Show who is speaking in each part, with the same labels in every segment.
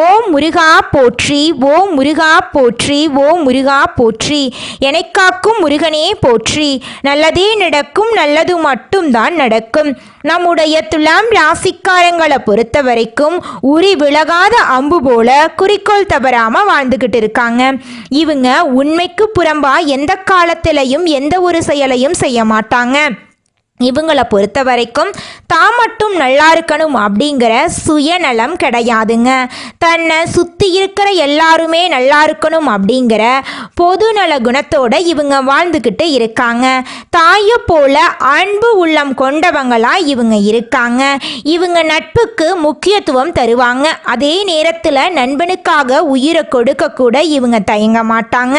Speaker 1: ஓ முருகா போற்றி ஓ முருகா போற்றி ஓ முருகா போற்றி. எனக்காக்கும் முருகனே போற்றி. நல்லதே நடக்கும் நல்லது மட்டும்தான் நடக்கும். நம்முடைய துலாம் ராசிக்காரங்களை பொறுத்த வரைக்கும் உரி விலகாத அம்பு போல குறிக்கோள் தவறாமல் வாழ்ந்துக்கிட்டு இருக்காங்க. இவங்க உண்மைக்கு புறம்பா எந்த காலத்திலையும் எந்த ஒரு செயலையும் செய்ய மாட்டாங்க. இவங்களை பொறுத்த வரைக்கும் தான் மட்டும் நல்லா இருக்கணும் அப்படிங்கிற சுயநலம் கிடையாதுங்க. தன்னை சுற்றி இருக்கிற எல்லாருமே நல்லா இருக்கணும் அப்படிங்கிற பொதுநல குணத்தோட இவங்க வாழ்ந்துக்கிட்டு இருக்காங்க. தாயை போல அன்பு உள்ளம் கொண்டவங்களா இவங்க இருக்காங்க. இவங்க நட்புக்கு முக்கியத்துவம் தருவாங்க. அதே நேரத்தில் நண்பனுக்காக உயிரை கொடுக்க கூட இவங்க தயங்க மாட்டாங்க.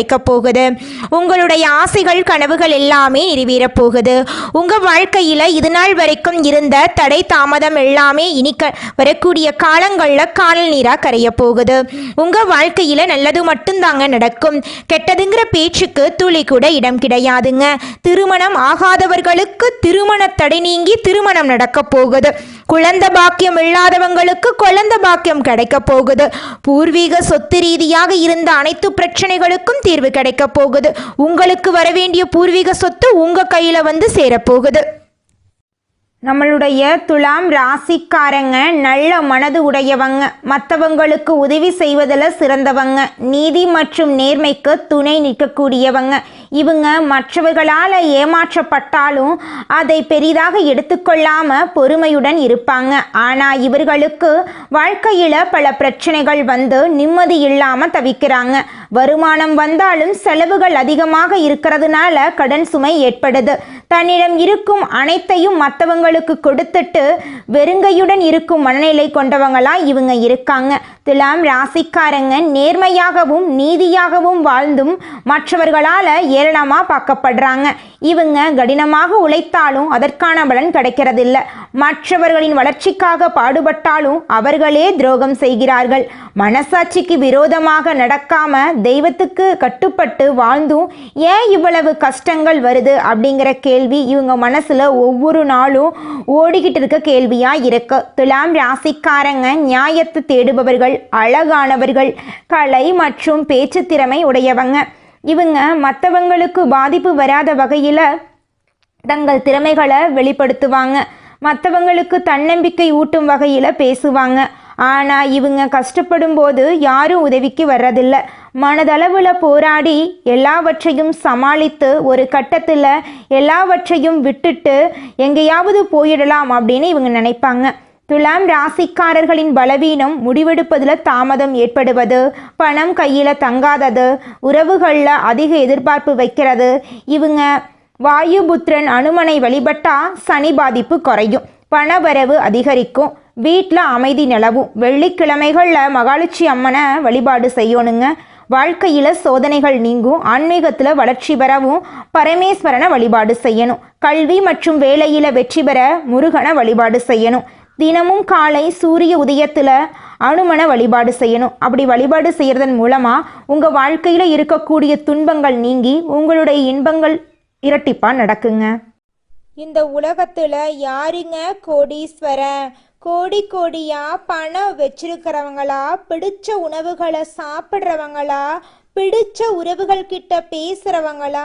Speaker 1: கிடைக்கப் போகுது உங்களுடைய ஆசைகள் கனவுகள் எல்லாமே நிறைவேறப் போகுது உங்க வாழ்க்கையில இது நாள் வரைக்கும் இருந்த தடை தாமதம் எல்லாமே இனிக்க வரக்கூடிய காலங்களில் காணல் நீரா கரைய போகுது உங்க வாழ்க்கையில நல்லது மட்டும்தாங்க நடக்கும். கெட்டதுங்கிற பேச்சுக்கு துளி கூட இடம் கிடையாதுங்க. திருமணம் ஆகாதவர்களுக்கு திருமண தடை நீங்கி திருமணம் நடக்கப் போகுது. குழந்த பாக்கியம் இல்லாதவங்களுக்கு குழந்த பாக்கியம் கிடைக்க போகுது. பூர்வீக சொத்து ரீதியாக இருந்த அனைத்து பிரச்சனைகளுக்கும் தீர்வு கிடைக்க போகுது. உங்களுக்கு வரவேண்டிய பூர்வீக சொத்து உங்க கையில வந்து சேரப்போகுது. நம்மளுடைய துலாம் ராசிக்காரங்க நல்ல மனது உடையவங்க மற்றவங்களுக்கு உதவி செய்வதில் சிறந்தவங்க நீதி மற்றும் நேர்மைக்கு துணை நிற்கக்கூடியவங்க. இவங்க மற்றவர்களால் ஏமாற்றப்பட்டாலும் அதை பெரிதாக எடுத்துக்கொள்ளாமல் பொறுமையுடன் இருப்பாங்க. ஆனால் இவர்களுக்கு வாழ்க்கையில் பல பிரச்சனைகள் வந்து நிம்மதி இல்லாமல் தவிக்கிறாங்க. வருமானம் வந்தாலும் செலவுகள் அதிகமாக இருக்கிறதுனால கடன் சுமை ஏற்படுது. தன்னிடம் இருக்கும் அனைத்தையும் மற்றவங்களுக்கு கொடுத்துட்டு வெறுங்கையுடன் இருக்கும் மனநிலை கொண்டவங்களா இவங்க இருக்காங்க. துலாம் ராசிக்காரங்க நேர்மையாகவும் நீதியாகவும் வாழ்ந்தும் மற்றவர்களால் ஏளனமாக பார்க்கப்படுறாங்க. இவங்க கடினமாக உழைத்தாலும் அதற்கான பலன் கிடைக்கிறதில்ல. மற்றவர்களின் வளர்ச்சிக்காக பாடுபட்டாலும் அவர்களே துரோகம் செய்கிறார்கள். மனசாட்சிக்கு விரோதமாக நடக்காம தெய்வத்துக்கு கட்டுப்பட்டு வாழ்ந்தும் ஏன் இவ்வளவு கஷ்டங்கள் வருது அப்படிங்கிற கேள்வி இவங்க மனசுல ஒவ்வொரு நாளும் ஓடிக்கிட்டு இருக்க கேள்வியா இருக்கு. துலாம் ராசிக்காரங்க நியாயத்தை தேடுபவர்கள் அழகானவர்கள் கலை மற்றும் பேச்சு திறமை உடையவங்க. இவங்க மற்றவங்களுக்கு பாதிப்பு வராத வகையில் தங்கள் திறமைகளை வெளிப்படுத்துவாங்க. மற்றவங்களுக்கு தன்னம்பிக்கை ஊட்டும் வகையில் பேசுவாங்க. ஆனால் இவங்க கஷ்டப்படும் போது யாரும் உதவிக்கு வர்றதில்ல. மனதளவில் போராடி எல்லாவற்றையும் சமாளித்து ஒரு கட்டத்தில் எல்லாவற்றையும் விட்டுட்டு எங்கேயாவது போயிடலாம் அப்படின்னு இவங்க நினைப்பாங்க. துலாம் ராசிக்காரர்களின் பலவீனம் முடிவெடுப்பதில் தாமதம் ஏற்படுவது பணம் கையில் தங்காதது உறவுகளில் அதிக எதிர்பார்ப்பு வைக்கிறது. இவங்க வாயுபுத்திரன் அனுமனை வழிபட்டால் சனி பாதிப்பு குறையும். பணவரவு அதிகரிக்கும். வீட்டில் அமைதி நிலவும். வெள்ளிக்கிழமைகளில் மகாலட்சுமி அம்மனை வழிபாடு செய்யணுங்க. வாழ்க்கையில் சோதனைகள் நீங்கும். ஆன்மீகத்தில் வளர்ச்சி பெறவும் பரமேஸ்வரனை வழிபாடு செய்யணும். கல்வி மற்றும் வேலையில் வெற்றி பெற முருகனை வழிபாடு செய்யணும். தினமும் காலை சூரிய உதயத்தில் அனுமனை வழிபாடு செய்யணும். அப்படி வழிபாடு செய்கிறதன் மூலமாக உங்கள் வாழ்க்கையில் இருக்கக்கூடிய துன்பங்கள் நீங்கி உங்களுடைய இன்பங்கள் இரட்டிப்பாக நடக்குங்க. இந்த உலகத்தில் யாருங்க கோடீஸ்வரன்? கோடி கோடியா பணம் வச்சிருக்கிறவங்களா? பிடிச்ச உணவுகளை சாப்பிட்றவங்களா? பிடிச்ச உறவுகள் கிட்ட பேசுறவங்களா?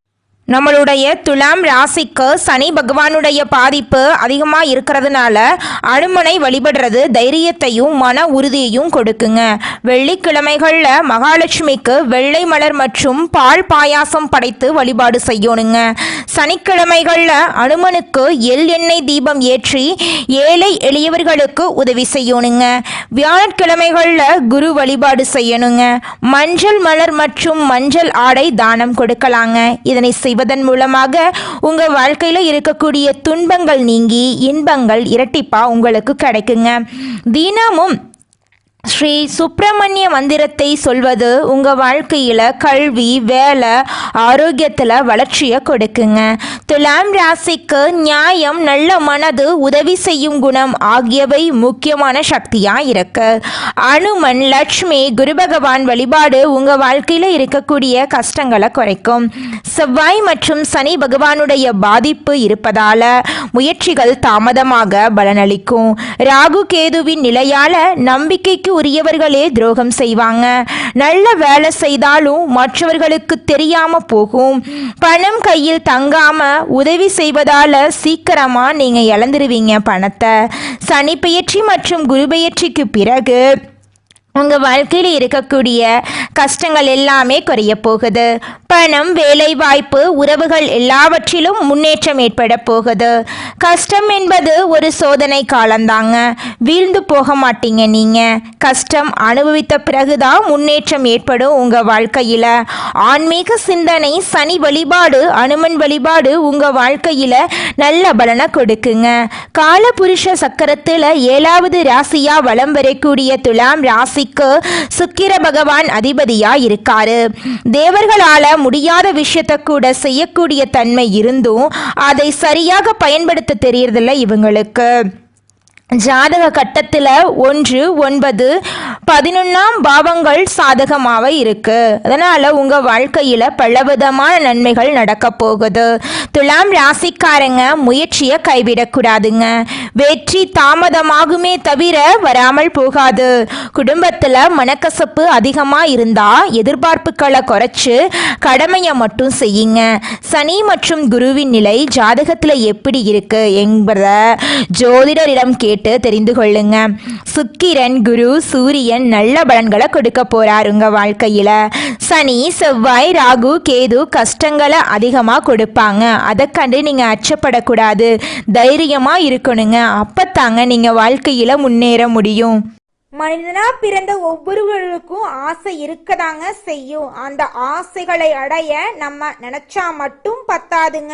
Speaker 2: நம்மளுடைய துலாம் ராசிக்கு சனி பகவானுடைய பாதிப்பு அதிகமாக இருக்கிறதுனால அனுமனை வழிபடுறது தைரியத்தையும் மன உறுதியையும் கொடுக்குங்க. வெள்ளிக்கிழமைகளில் மகாலட்சுமிக்கு வெள்ளை மலர் மற்றும் பால் பாயாசம் படைத்து வழிபாடு செய்யணுங்க. சனிக்கிழமைகளில் அனுமனுக்கு எள் எண்ணெய் தீபம் ஏற்றி ஏழை எளியவர்களுக்கு உதவி செய்யணுங்க. வியாழக்கிழமைகளில் குரு வழிபாடு செய்யணுங்க. மஞ்சள் மலர் மற்றும் மஞ்சள் ஆடை தானம் கொடுக்கலாங்க. இதனை செய்வதன் மூலமாக உங்க வாழ்க்கையில இருக்கக்கூடிய துன்பங்கள் நீங்கி இன்பங்கள் இரட்டிப்பா உங்களுக்கு கிடைக்குங்க. தினமும் ஸ்ரீ சுப்பிரமணிய மந்திரத்தை சொல்வது உங்கள் வாழ்க்கையில் கல்வி வேலை ஆரோக்கியத்தில் வளர்ச்சியை கொடுக்குங்க. துலாம் ராசிக்கு நியாயம் நல்ல மனது உதவி செய்யும் குணம் ஆகியவை முக்கியமான சக்தியாக இருக்கு. அனுமன் லட்சுமி குரு பகவான் வழிபாடு உங்கள் வாழ்க்கையில் இருக்கக்கூடிய கஷ்டங்களை குறைக்கும். செவ்வாய் மற்றும் சனி பகவானுடைய பாதிப்பு இருப்பதால் முயற்சிகள் தாமதமாக பலனளிக்கும். ராகு கேதுவின் நிலையால் நம்பிக்கைக்கு உரியவர்களே துரோகம் செய்வாங்க. நல்ல வேலை செய்தாலும் மற்றவர்களுக்கு தெரியாம போகும். பணம் கையில் தங்காம உதவி செய்வதால சீக்கிரமா நீங்க இழந்துருவீங்க பணத்தை. சனிப்பெயர்ச்சி மற்றும் குருபெயர்ச்சிக்கு பிறகு உங்கள் வாழ்க்கையில் இருக்கக்கூடிய கஷ்டங்கள் எல்லாமே குறைய போகுது. பணம் வேலை வாய்ப்பு உறவுகள் எல்லாவற்றிலும் முன்னேற்றம் ஏற்பட போகுது. கஷ்டம் என்பது ஒரு சோதனை காலம்தாங்க. வீழ்ந்து போக மாட்டீங்க நீங்கள் கஷ்டம் அனுபவித்த பிறகுதான் முன்னேற்றம் ஏற்படும் உங்கள் வாழ்க்கையில். ஆன்மீக சிந்தனை சனி வழிபாடு அனுமன் வழிபாடு உங்கள் வாழ்க்கையில் நல்ல பலனை கொடுக்குங்க. காலபுருஷ சக்கரத்தில் ஏழாவது ராசியா வலம் வரக்கூடிய துலாம் ராசி ராசிக்கு சுக்கிர பகவான் அதிபதியா இருக்காரு தேவர்களால முடியாத விஷயத்த கூட செய்யக்கூடிய தன்மை இருந்தும் அதை சரியாக பயன்படுத்த தெரியறதில்ல இவங்களுக்கு. ஜாதக கட்டத்தில் ஒன்று ஒன்பது பதினொன்றாம் பாவங்கள் சாதகமாக இருக்கு. அதனால் உங்கள் வாழ்க்கையில் பலவிதமான நன்மைகள் நடக்க போகுது. துலாம் ராசிக்காரங்க முயற்சியை கைவிடக்கூடாதுங்க. வெற்றி தாமதமாகுமே தவிர வராமல் போகாது. குடும்பத்தில் மனக்கசப்பு அதிகமாக இருந்தால் எதிர்பார்ப்புகளை குறைச்சு கடமையை மட்டும் செய்யுங்க. சனி மற்றும் குருவின் நிலை ஜாதகத்தில் எப்படி இருக்கு என்பதை ஜோதிடரிடம் கேட்டு தெரிந்து கொள்ளுங்க. சுக்கிரன் குரு சூரியன் நல்ல பலன்களை கொடுக்க போறார் உங்க வாழ்க்கையில. சனி செவ்வாய் ராகு கேது கஷ்டங்களை அதிகமாக கொடுப்பாங்க. அதை கண்டு நீங்க அச்சப்படக்கூடாது. தைரியமா இருக்கணுங்க. அப்பத்தாங்க நீங்க வாழ்க்கையில முன்னேற முடியும்.
Speaker 1: மனிதனாக பிறந்த ஒவ்வொருவருக்கும் ஆசை இருக்கதாங்க செய்யும். அந்த ஆசைகளை அடைய நம்ம நினச்சா மட்டும் பத்தாதுங்க.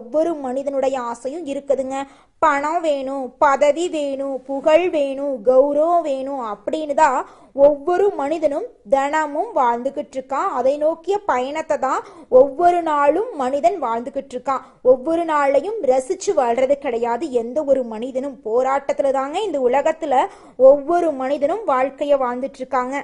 Speaker 1: ஒவ்வொரு மனிதனுடைய ஆசையும் இருக்குதுங்க. பணம் வேணும் பதவி வேணும் புகழ் வேணும் கௌரவம் வேணும் அப்படின்னு தான் ஒவ்வொரு மனிதனும் தினமும் வாழ்ந்துகிட்டு இருக்கான். அதை நோக்கிய பயணத்தை தான் ஒவ்வொரு நாளும் மனிதன் வாழ்ந்துகிட்டு இருக்கான். ஒவ்வொரு நாளையும் ரசிச்சு வாழ்றது கிடையாது. எந்த ஒரு மனிதனும் போராட்டத்துல தாங்க இந்த உலகத்துல ஒவ்வொரு மனிதனும் வாழ்க்கைய வாழ்ந்துட்டு இருக்காங்க.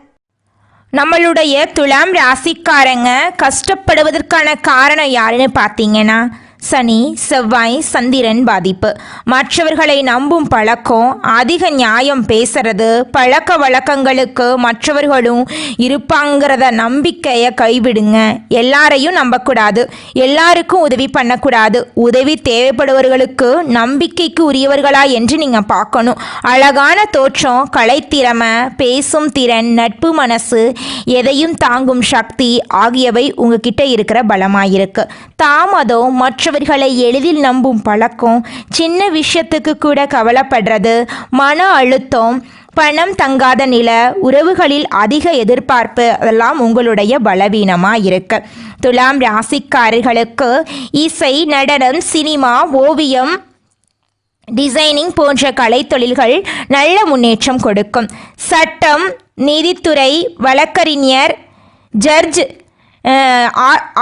Speaker 2: நம்மளுடைய துலாம் ராசிக்காரங்க கஷ்டப்படுவதற்கான காரணம் யாருன்னு பார்த்தீங்கன்னா சனி செவ்வாய் சந்திரன் பாதிப்பு. மற்றவர்களை நம்பும் பழக்கம் அதிக நியாயம் பேசுறது. பழக்க வழக்கங்களுக்கு மற்றவர்களும் இருப்பாங்கிறத நம்பிக்கையை கைவிடுங்க. எல்லாரையும் நம்பக்கூடாது. எல்லாருக்கும் உதவி பண்ணக்கூடாது. உதவி தேவைப்படுபவர்களுக்கு நம்பிக்கைக்கு உரியவர்களா என்று நீங்கள் பார்க்கணும். அழகான தோற்றம் கலைத்திறமை பேசும் திறன் நட்பு மனசு எதையும் தாங்கும் சக்தி ஆகியவை உங்ககிட்ட இருக்கிற பலமாயிருக்கு. தாமதம் மற்ற மற்றவர்களை எளிதில் நம்பும் பழக்கம் சின்ன விஷயத்துக்கு கூட கவலைப்படுறது. மன அழுத்தம் பணம் தங்காத நில உறவுகளில் அதிக எதிர்பார்ப்பு அதெல்லாம் உங்களுடைய பலவீனமாக இருக்கு. துலாம் ராசிக்காரர்களுக்கு இசை நடனம் சினிமா ஓவியம் டிசைனிங் போன்ற கலைத்தொழில்கள் நல்ல முன்னேற்றம் கொடுக்கும். சட்டம் நீதித்துறை வழக்கறிஞர் ஜட்ஜ்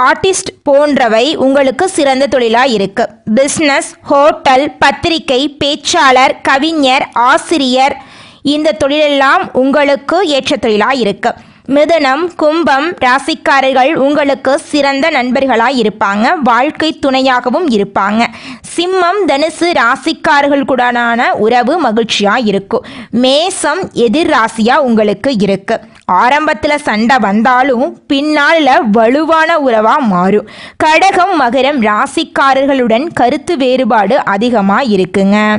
Speaker 2: ஆர்டிஸ்ட் போன்றவை உங்களுக்கு சிறந்த தொழிலாக இருக்கு. பிஸ்னஸ் ஹோட்டல் பத்திரிகை பேச்சாளர் கவிஞர் ஆசிரியர் இந்த தொழிலெல்லாம் உங்களுக்கு ஏற்ற தொழிலாக இருக்குது மிதனம் கும்பம் ராசிக்காரர்கள் உங்களுக்கு சிறந்த நண்பர்களாக இருப்பாங்க. வாழ்க்கை துணையாகவும் இருப்பாங்க. சிம்மம் தனுசு ராசிக்காரர்களுடனான உறவு மகிழ்ச்சியாக இருக்கும். மேசம் எதிர் ராசியாக உங்களுக்கு இருக்கு. ஆரம்பத்தில் சண்டை வந்தாலும் பின்னால் வலுவான உறவாக மாறும். கடகம் மகரம் ராசிக்காரர்களுடன் கருத்து வேறுபாடு அதிகமாக இருக்குங்க.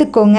Speaker 2: கத்துக்கோங்க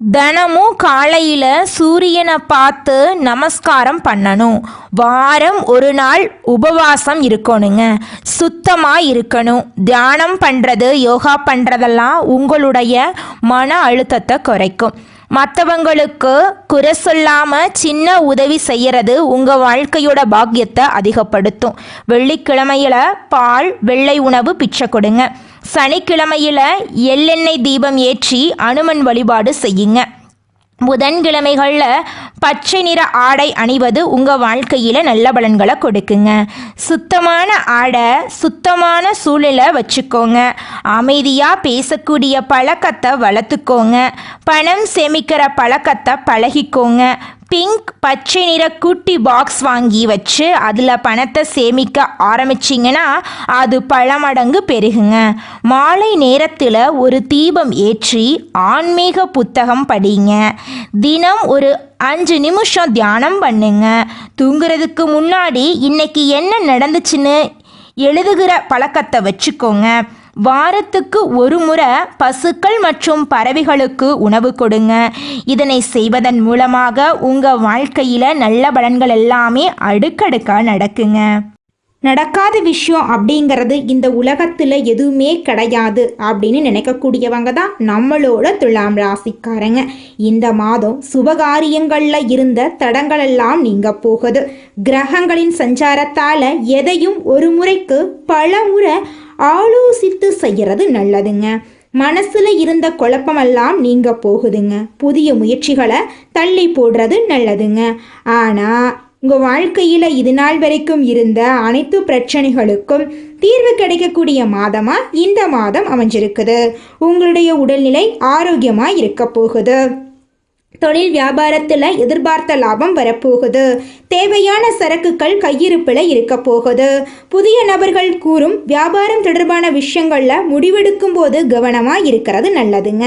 Speaker 1: தினமும் காலையில் சூரியனை பார்த்து நமஸ்காரம் பண்ணணும். வாரம் ஒரு நாள் உபவாசம் இருக்கணுங்க. சுத்தமாக இருக்கணும். தியானம் பண்ணுறது யோகா பண்ணுறதெல்லாம் உங்களுடைய மன அழுத்தத்தை குறைக்கும். மற்றவங்களுக்கு குறை சொல்லாமல் சின்ன உதவி செய்கிறது உங்கள் வாழ்க்கையோட பாக்கியத்தை அதிகப்படுத்தும். வெள்ளிக்கிழமையில் பால் வெள்ளை உணவு பிச்சை கொடுங்க. சனிக்கிழமையில எள்ளெண்ணெய் தீபம் ஏற்றி அனுமன் வழிபாடு செய்யுங்க. புதன்கிழமைகளில் பச்சை நிற ஆடை அணிவது உங்கள் வாழ்க்கையில் நல்ல பலன்களை கொடுக்குங்க. சுத்தமான ஆடை சுத்தமான சூழலை வச்சுக்கோங்க. அமைதியாக பேசக்கூடிய பழக்கத்தை வளர்த்துக்கோங்க. பணம் சேமிக்கிற பழக்கத்தை பழகிக்கோங்க. பிங்க் பச்சை நிற குட்டி பாக்ஸ் வாங்கி வச்சு அதில் பணத்தை சேமிக்க ஆரம்பிச்சிங்கன்னா அது பல மடங்கு பெருகுங்க. மாலை நேரத்தில் ஒரு தீபம் ஏற்றி ஆன்மீக புத்தகம் படிங்க. தினம் ஒரு அஞ்சு நிமிஷம் தியானம் பண்ணுங்க. தூங்குறதுக்கு முன்னாடி இன்னைக்கு என்ன நடந்துச்சுன்னு எழுதுகிற பழக்கத்தை வச்சுக்கோங்க. வாரத்துக்கு ஒரு முறை பசுக்கள் மற்றும் பறவைகளுக்கு உணவு கொடுங்க. இதனை செய்வதன் மூலமாக உங்கள் வாழ்க்கையில் நல்ல பலன்கள் எல்லாமே அடுக்கடுக்காக நடக்குங்க. நடக்காத விஷயம் அப்படிங்கிறது இந்த உலகத்தில் எதுவுமே கிடையாது அப்படின்னு நினைக்கக்கூடியவங்க தான் நம்மளோட துலாம் ராசிக்காரங்க. இந்த மாதம் சுபகாரியங்களில் இருந்த தடங்களெல்லாம் நீங்க போகுது. கிரகங்களின் சஞ்சாரத்தால் எதையும் ஒரு முறைக்கு பல முறை ஆலோசித்து செய்யறது நல்லதுங்க. மனசுல இருந்த குழப்பமெல்லாம் நீங்க போகுதுங்க. புதிய முயற்சிகளை தள்ளி போடுறது நல்லதுங்க. ஆனா உங்க வாழ்க்கையில இது நாள் வரைக்கும் இருந்த அனைத்து பிரச்சனைகளுக்கும் தீர்வு கிடைக்கக்கூடிய மாதமா இந்த மாதம் அமைஞ்சிருக்குது. உங்களுடைய உடல்நிலை ஆரோக்கியமா இருக்க போகுது. தொழில் வியாபாரத்தில் எதிர்பார்த்த லாபம் வரப்போகுது. தேவையான சரக்குகள் கையிருப்பில் இருக்க போகுது. புதிய நபர்கள் கூறும் வியாபாரம் தொடர்பான விஷயங்களில் முடிவெடுக்கும் போது கவனமாக இருக்கிறது நல்லதுங்க.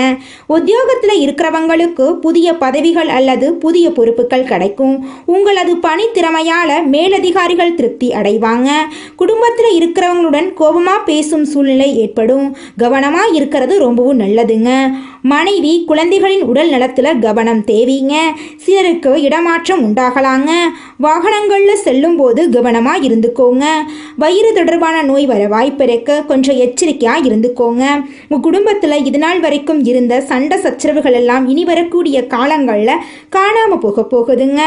Speaker 1: உத்தியோகத்தில் இருக்கிறவங்களுக்கு புதிய பதவிகள் அல்லது புதிய பொறுப்புகள் கிடைக்கும். உங்களது பணி திறமையால் மேலதிகாரிகள் திருப்தி அடைவாங்க. குடும்பத்தில் இருக்கிறவங்களுடன் கோபமாக பேசும் சூழ்நிலை ஏற்படும். கவனமாக இருக்கிறது ரொம்பவும் நல்லதுங்க. மனைவி குழந்தைகளின் உடல் நலத்தில் கவனம் தேவைங்க. சிலருக்கு இடமாற்றம் உண்டாகலாங்க. வாகனங்களில் செல்லும்போது கவனமாக இருந்துக்கோங்க. வயிறு தொடர்பான நோய் வர வாய்ப்பு இருக்க. கொஞ்சம் எச்சரிக்கையாக இருந்துக்கோங்க. உங்கள் குடும்பத்தில் இதுநாள் வரைக்கும் இருந்த சண்டை சச்சரவுகள் எல்லாம் இனி வரக்கூடிய காலங்களில் காணாமல் போக போகுதுங்க.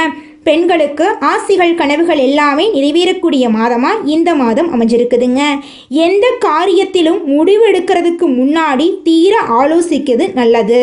Speaker 1: பெண்களுக்கு ஆசைகள் கனவுகள் எல்லாமே நிறைவேறக்கூடிய மாதமாக இந்த மாதம் அமைஞ்சிருக்குதுங்க. எந்த காரியத்திலும் முடிவு எடுக்கிறதுக்கு முன்னாடி தீர ஆலோசிக்கிறது நல்லது.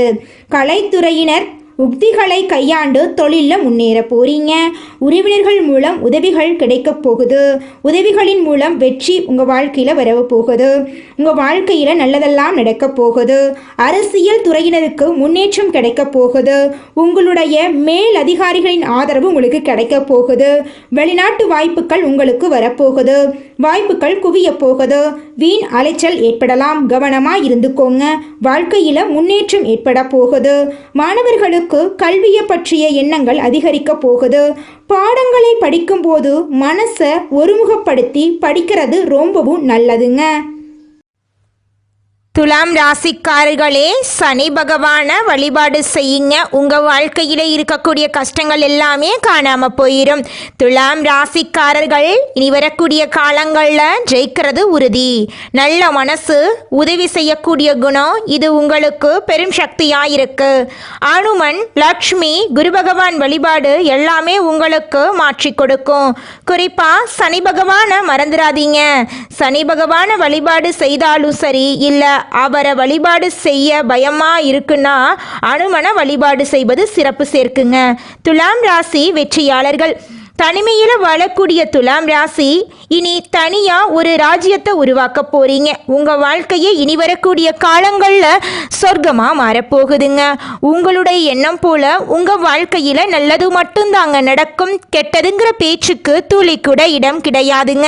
Speaker 1: கலைத்துறையினர் உக்திகளை கையாண்டு தொழிலில் முன்னேற போறீங்க. உறவினர்கள் மூலம் உதவிகள் கிடைக்க போகுது. உதவிகளின் மூலம் வெற்றி உங்கள் வாழ்க்கையில் வரவ போகுது. உங்கள் வாழ்க்கையில் நல்லதெல்லாம் நடக்க போகுது. அரசியல் துறையினருக்கு முன்னேற்றம் கிடைக்க போகுது. உங்களுடைய மேல் அதிகாரிகளின் ஆதரவு உங்களுக்கு கிடைக்க போகுது. வெளிநாட்டு வாய்ப்புகள் உங்களுக்கு வரப்போகுது வாய்ப்புகள் குவிய போகுது. வீண் அலைச்சல் ஏற்படலாம். கவனமாக இருந்துக்கோங்க. வாழ்க்கையில் முன்னேற்றம் ஏற்பட போகுது. மாணவர்களுக்கு கல்வியை பற்றிய எண்ணங்கள் அதிகரிக்க போகுது. பாடங்களை படிக்கும்போது மனசை ஒருமுகப்படுத்தி படிக்கிறது ரொம்பவும் நல்லதுங்க.
Speaker 2: துலாம் ராசிக்காரர்களே சனி பகவான வழிபாடு செய்யுங்க. உங்க வாழ்க்கையில இருக்கக்கூடிய கஷ்டங்கள் எல்லாமே காணாம போயிடும் துலாம் ராசிக்காரர்கள் இனி வரக்கூடிய காலங்களில் ஜெயிக்கிறது உறுதி. நல்ல மனசு உதவி செய்யக்கூடிய குணம் இது உங்களுக்கு பெரும் சக்தியா இருக்கு. அனுமன் லக்ஷ்மி குரு பகவான் வழிபாடு எல்லாமே உங்களுக்கு மாற்றி கொடுக்கும். குறிப்பா சனி பகவானை மறந்துடாதீங்க. சனி பகவான வழிபாடு செய்தாலும் சரி இல்லை அவரை வழிபாடு செய்ய பயமா இருக்குன்னா அனுமனை வழிபாடு செய்வது சிறப்பு சேர்க்குங்க. துலாம் ராசி வெற்றியாளர்கள். தனிமையில் வாழக்கூடிய துலாம் ராசி இனி தனியா ஒரு ராஜ்யத்தை உருவாக்க போறீங்க. உங்க வாழ்க்கையை இனி வரக்கூடிய காலங்களில் சொர்க்கமா மாறப்போகுதுங்க. உங்களுடைய எண்ணம் போல உங்க வாழ்க்கையில நல்லது மட்டும்தாங்க நடக்கும். கெட்டதுங்கிற பேச்சுக்கு துளி கூட இடம் கிடையாதுங்க.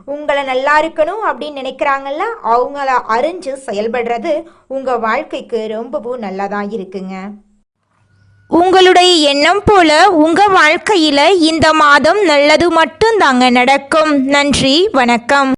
Speaker 1: உங்களை நல்லா இருக்கணும் அப்படின்னு நினைக்கிறாங்கல்ல அவங்கள அறிஞ்சு செயல்படுறது உங்கள் வாழ்க்கைக்கு ரொம்பவும் நல்லதாக இருக்குங்க.
Speaker 2: உங்களுடைய எண்ணம் போல உங்க வாழ்க்கையில இந்த மாதம் நல்லது மட்டும் தாங்க நடக்கும். நன்றி வணக்கம்.